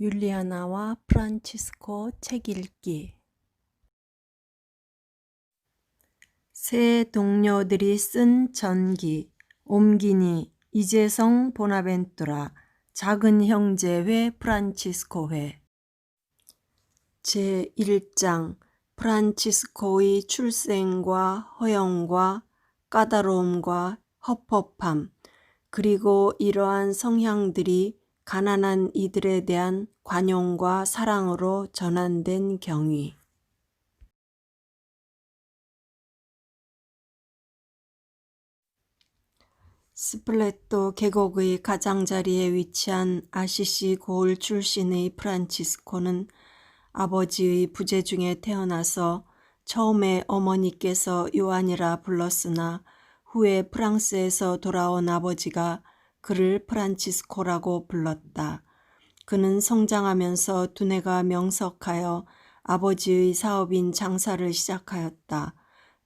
율리아나와 프란치스코 책 읽기. 새 동료들이 쓴 전기 옴기니 이재성 보나벤투라 작은 형제회 프란치스코회. 제1장 프란치스코의 출생과 허영과 까다로움과 헛법함 그리고 이러한 성향들이 가난한 이들에 대한 관용과 사랑으로 전환된 경위. 스플레토 계곡의 가장자리에 위치한 아시시 고을 출신의 프란치스코는 아버지의 부재 중에 태어나서 처음에 어머니께서 요한이라 불렀으나 후에 프랑스에서 돌아온 아버지가 그를 프란치스코라고 불렀다. 그는 성장하면서 두뇌가 명석하여 아버지의 사업인 장사를 시작하였다.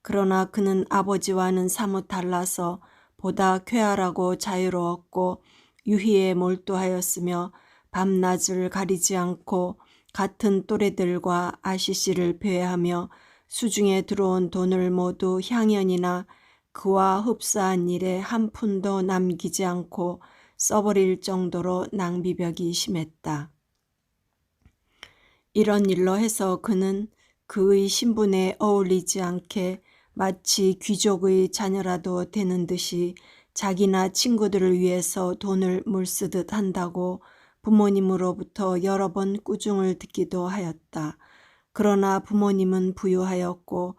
그러나 그는 아버지와는 사뭇 달라서 보다 쾌활하고 자유로웠고 유희에 몰두하였으며 밤낮을 가리지 않고 같은 또래들과 아시시를 배회하며 수중에 들어온 돈을 모두 향연이나 그와 흡사한 일에 한 푼도 남기지 않고 써버릴 정도로 낭비벽이 심했다. 이런 일로 해서 그는 그의 신분에 어울리지 않게 마치 귀족의 자녀라도 되는 듯이 자기나 친구들을 위해서 돈을 물쓰듯 한다고 부모님으로부터 여러 번 꾸중을 듣기도 하였다. 그러나 부모님은 부유하였고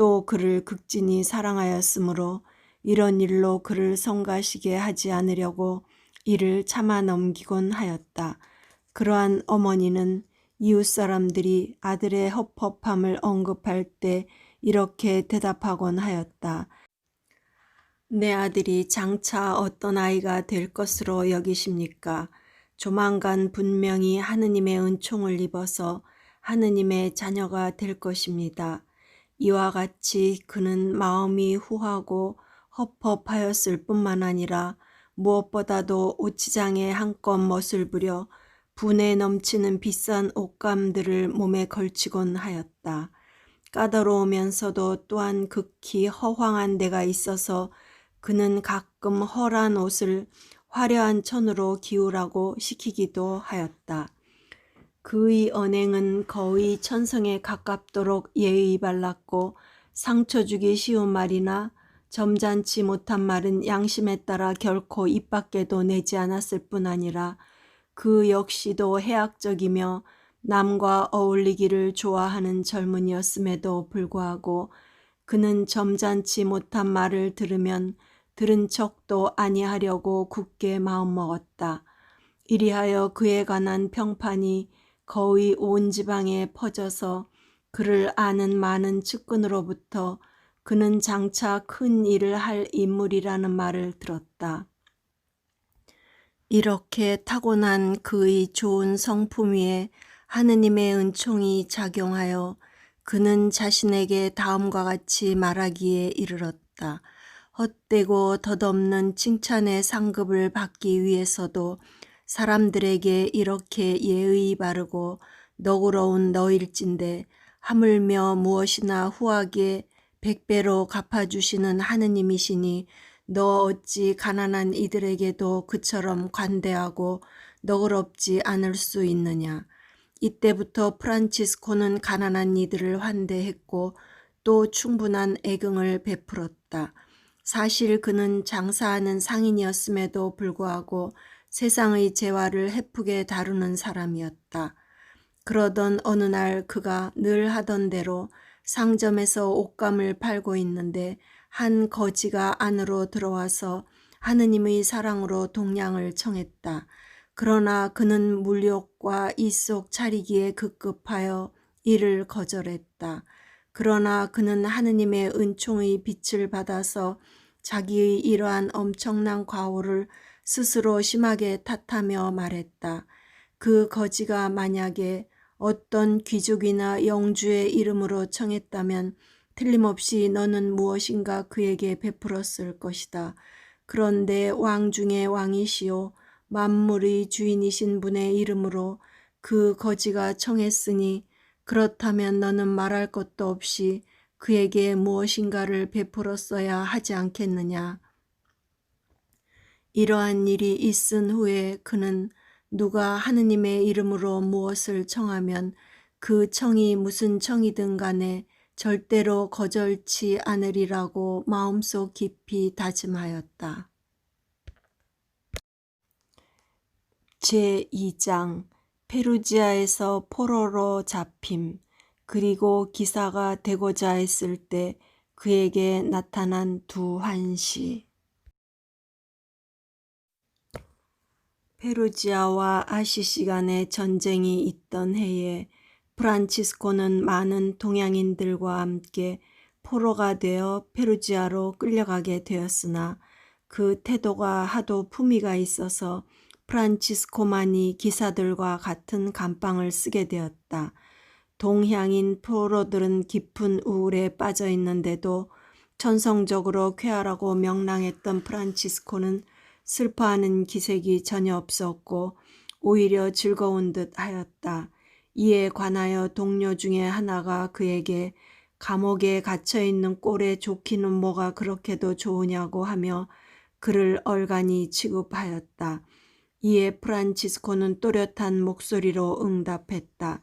또 그를 극진히 사랑하였으므로 이런 일로 그를 성가시게 하지 않으려고 이를 참아 넘기곤 하였다. 그러한 어머니는 이웃 사람들이 아들의 헛법함을 언급할 때 이렇게 대답하곤 하였다. 내 아들이 장차 어떤 아이가 될 것으로 여기십니까? 조만간 분명히 하느님의 은총을 입어서 하느님의 자녀가 될 것입니다. 이와 같이 그는 마음이 후하고 헛헛하였을 뿐만 아니라 무엇보다도 옷치장에 한껏 멋을 부려 분에 넘치는 비싼 옷감들을 몸에 걸치곤 하였다. 까다로우면서도 또한 극히 허황한 데가 있어서 그는 가끔 헐한 옷을 화려한 천으로 기우라고 시키기도 하였다. 그의 언행은 거의 천성에 가깝도록 예의 발랐고 상처 주기 쉬운 말이나 점잖지 못한 말은 양심에 따라 결코 입 밖에도 내지 않았을 뿐 아니라 그 역시도 해악적이며 남과 어울리기를 좋아하는 젊은이였음에도 불구하고 그는 점잖지 못한 말을 들으면 들은 척도 아니하려고 굳게 마음먹었다. 이리하여 그에 관한 평판이 거의 온 지방에 퍼져서 그를 아는 많은 측근으로부터 그는 장차 큰 일을 할 인물이라는 말을 들었다. 이렇게 타고난 그의 좋은 성품 위에 하느님의 은총이 작용하여 그는 자신에게 다음과 같이 말하기에 이르렀다. 헛되고 덧없는 칭찬의 상급을 받기 위해서도 사람들에게 이렇게 예의 바르고 너그러운 너일진데 하물며 무엇이나 후하게 백배로 갚아주시는 하느님이시니 너 어찌 가난한 이들에게도 그처럼 관대하고 너그럽지 않을 수 있느냐. 이때부터 프란치스코는 가난한 이들을 환대했고 또 충분한 애경을 베풀었다. 사실 그는 장사하는 상인이었음에도 불구하고 세상의 재화를 헤프게 다루는 사람이었다. 그러던 어느 날 그가 늘 하던 대로 상점에서 옷감을 팔고 있는데 한 거지가 안으로 들어와서 하느님의 사랑으로 동량을 청했다. 그러나 그는 물욕과 이속 차리기에 급급하여 이를 거절했다. 그러나 그는 하느님의 은총의 빛을 받아서 자기의 이러한 엄청난 과오를 스스로 심하게 탓하며 말했다. 그 거지가 만약에 어떤 귀족이나 영주의 이름으로 청했다면 틀림없이 너는 무엇인가 그에게 베풀었을 것이다. 그런데 왕 중의 왕이시오 만물의 주인이신 분의 이름으로 그 거지가 청했으니 그렇다면 너는 말할 것도 없이 그에게 무엇인가를 베풀었어야 하지 않겠느냐. 이러한 일이 있은 후에 그는 누가 하느님의 이름으로 무엇을 청하면 그 청이 무슨 청이든 간에 절대로 거절치 않으리라고 마음속 깊이 다짐하였다. 제2장 페루지아에서 포로로 잡힘 그리고 기사가 되고자 했을 때 그에게 나타난 두 환시 페루지아와 아시시 간의 전쟁이 있던 해에 프란치스코는 많은 동양인들과 함께 포로가 되어 페루지아로 끌려가게 되었으나 그 태도가 하도 품위가 있어서 프란치스코만이 기사들과 같은 감방을 쓰게 되었다. 동향인 포로들은 깊은 우울에 빠져 있는데도 천성적으로 쾌활하고 명랑했던 프란치스코는 슬퍼하는 기색이 전혀 없었고 오히려 즐거운 듯 하였다. 이에 관하여 동료 중에 하나가 그에게 감옥에 갇혀 있는 꼴에 좋기는 뭐가 그렇게도 좋으냐고 하며 그를 얼간히 취급하였다. 이에 프란치스코는 또렷한 목소리로 응답했다.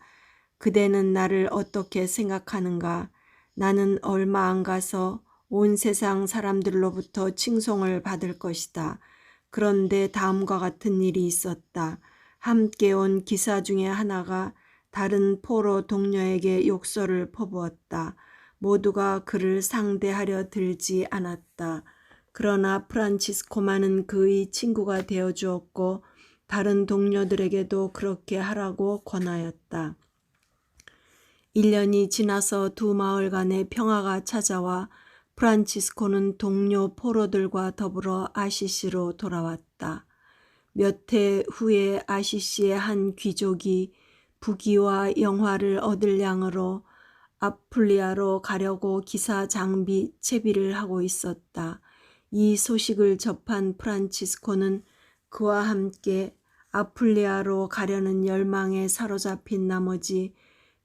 그대는 나를 어떻게 생각하는가? 나는 얼마 안 가서 온 세상 사람들로부터 칭송을 받을 것이다. 그런데 다음과 같은 일이 있었다. 함께 온 기사 중에 하나가 다른 포로 동료에게 욕설을 퍼부었다. 모두가 그를 상대하려 들지 않았다. 그러나 프란치스코만은 그의 친구가 되어 주었고 다른 동료들에게도 그렇게 하라고 권하였다. 1년이 지나서 두 마을 간의 평화가 찾아와 프란치스코는 동료 포로들과 더불어 아시시로 돌아왔다. 몇 해 후에 아시시의 한 귀족이 부귀와 영화를 얻을 양으로 아플리아로 가려고 기사 장비 채비를 하고 있었다. 이 소식을 접한 프란치스코는 그와 함께 아플리아로 가려는 열망에 사로잡힌 나머지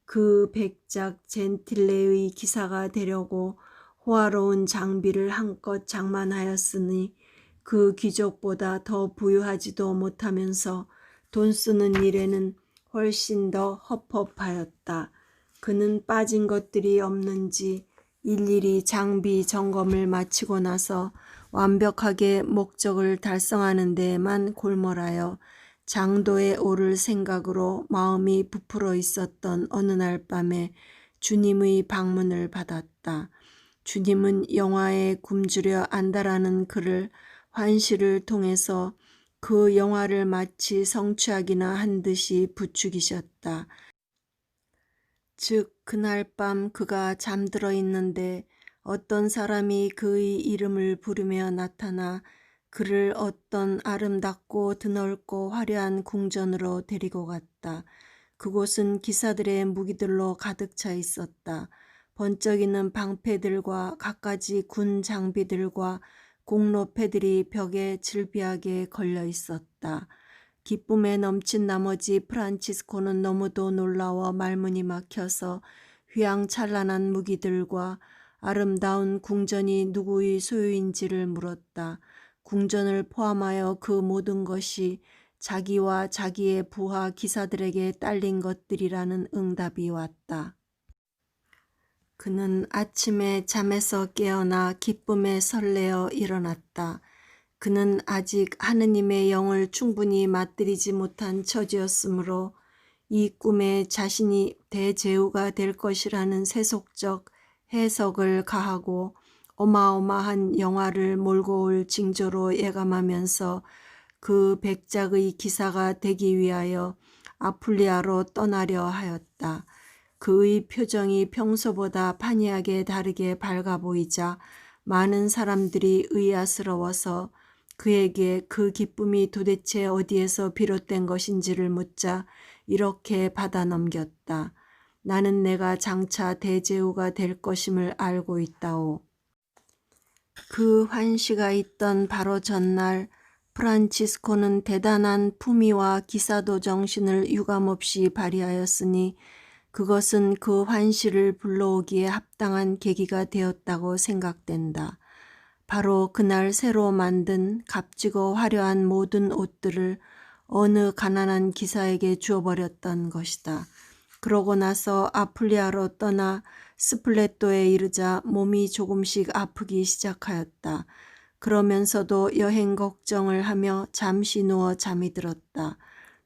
그 백작 젠틸레의 기사가 되려고 호화로운 장비를 한껏 장만하였으니 그 귀족보다 더 부유하지도 못하면서 돈 쓰는 일에는 훨씬 더 헛헛하였다. 그는 빠진 것들이 없는지 일일이 장비 점검을 마치고 나서 완벽하게 목적을 달성하는 데에만 골몰하여 장도에 오를 생각으로 마음이 부풀어 있었던 어느 날 밤에 주님의 방문을 받았다. 주님은 영화에 굶주려 안다라는 글을 환시를 통해서 그 영화를 마치 성취하기나 한 듯이 부추기셨다. 즉 그날 밤 그가 잠들어 있는데 어떤 사람이 그의 이름을 부르며 나타나 그를 어떤 아름답고 드넓고 화려한 궁전으로 데리고 갔다. 그곳은 기사들의 무기들로 가득 차 있었다. 번쩍이는 방패들과 갖가지 군 장비들과 공로패들이 벽에 질비하게 걸려 있었다. 기쁨에 넘친 나머지 프란치스코는 너무도 놀라워 말문이 막혀서 휘황찬란한 무기들과 아름다운 궁전이 누구의 소유인지를 물었다. 궁전을 포함하여 그 모든 것이 자기와 자기의 부하 기사들에게 딸린 것들이라는 응답이 왔다. 그는 아침에 잠에서 깨어나 기쁨에 설레어 일어났다. 그는 아직 하느님의 영을 충분히 맛들이지 못한 처지였으므로 이 꿈에 자신이 대제후가 될 것이라는 세속적 해석을 가하고 어마어마한 영화를 몰고 올 징조로 예감하면서 그 백작의 기사가 되기 위하여 아플리아로 떠나려 하였다. 그의 표정이 평소보다 판이하게 다르게 밝아 보이자 많은 사람들이 의아스러워서 그에게 그 기쁨이 도대체 어디에서 비롯된 것인지를 묻자 이렇게 받아 넘겼다. 나는 내가 장차 대제후가 될 것임을 알고 있다오. 그 환시가 있던 바로 전날 프란치스코는 대단한 품위와 기사도 정신을 유감없이 발휘하였으니 그것은 그 환시를 불러오기에 합당한 계기가 되었다고 생각된다. 바로 그날 새로 만든 값지고 화려한 모든 옷들을 어느 가난한 기사에게 주어버렸던 것이다. 그러고 나서 아플리아로 떠나 스플레토에 이르자 몸이 조금씩 아프기 시작하였다. 그러면서도 여행 걱정을 하며 잠시 누워 잠이 들었다.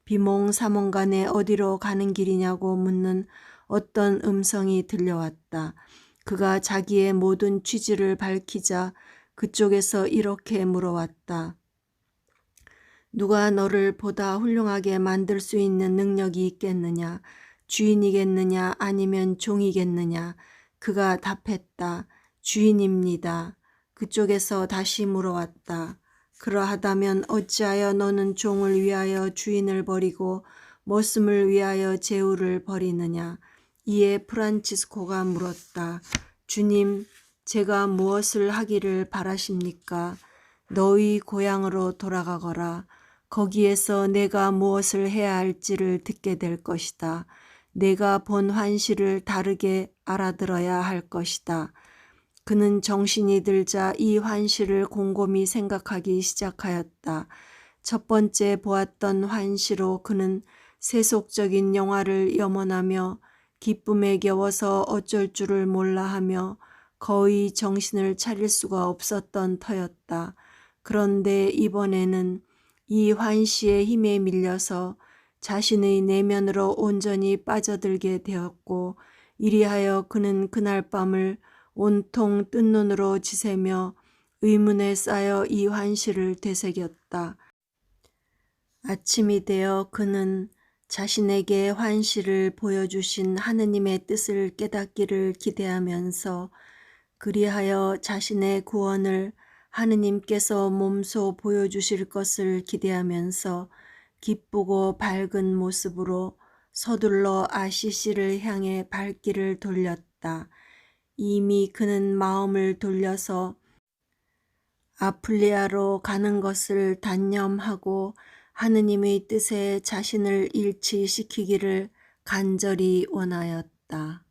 비몽사몽간에 어디로 가는 길이냐고 묻는 어떤 음성이 들려왔다. 그가 자기의 모든 취지를 밝히자 그쪽에서 이렇게 물어왔다. 누가 너를 보다 훌륭하게 만들 수 있는 능력이 있겠느냐? 주인이겠느냐? 아니면 종이겠느냐? 그가 답했다. 주인입니다. 그쪽에서 다시 물어왔다. 그러하다면 어찌하여 너는 종을 위하여 주인을 버리고 머슴을 위하여 제후를 버리느냐? 이에 프란치스코가 물었다. 주님, 제가 무엇을 하기를 바라십니까? 너희 고향으로 돌아가거라. 거기에서 내가 무엇을 해야 할지를 듣게 될 것이다. 내가 본 환시를 다르게 알아들어야 할 것이다. 그는 정신이 들자 이 환시를 곰곰이 생각하기 시작하였다. 첫 번째 보았던 환시로 그는 세속적인 영화를 염원하며 기쁨에 겨워서 어쩔 줄을 몰라 하며 거의 정신을 차릴 수가 없었던 터였다. 그런데 이번에는 이 환시의 힘에 밀려서 자신의 내면으로 온전히 빠져들게 되었고 이리하여 그는 그날 밤을 온통 뜬 눈으로 지새며 의문에 쌓여 이 환시를 되새겼다. 아침이 되어 그는 자신에게 환시를 보여주신 하느님의 뜻을 깨닫기를 기대하면서 그리하여 자신의 구원을 하느님께서 몸소 보여주실 것을 기대하면서 기쁘고 밝은 모습으로 서둘러 아시시를 향해 발길을 돌렸다. 이미 그는 마음을 돌려서 아플리아로 가는 것을 단념하고 하느님의 뜻에 자신을 일치시키기를 간절히 원하였다.